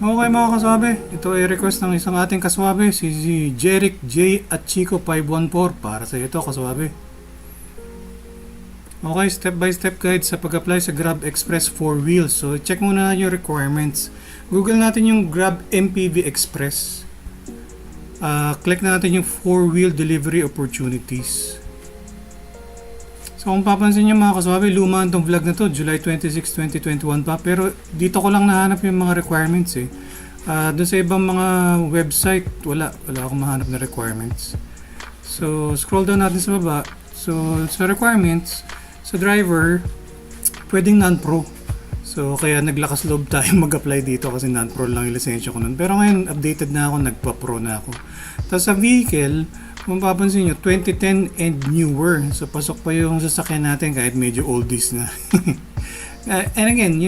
Okay mga kaswabe, ito ay request ng isang ating kaswabe, si, Jeric J. at Chico 514 para sa ito kaswabe. Okay, step by step guide sa pag-apply sa Grab Express 4 wheels. So check muna yung requirements. Google natin yung Grab MPV Express. Ah, click na natin yung 4 wheel delivery opportunities. So kung papansin nyo mga kaswabe, luma itong vlog na to, July 26, 2021 pa. Pero dito ko lang nahanap yung mga requirements eh. Ah, doon sa ibang mga website, wala. Wala akong mahanap na requirements. So scroll down natin sa baba. So sa requirements, sa driver, pwedeng non-pro. So kaya naglakas loob tayo mag-apply dito kasi non-pro lang yung lisensya ko nun. Pero ngayon updated na ako, nagpa-pro na ako. Tapos sa vehicle, kung papansin nyo, 2010 and newer. So pasok pa yung sasakyan natin kahit medyo oldies na. Uh, and again,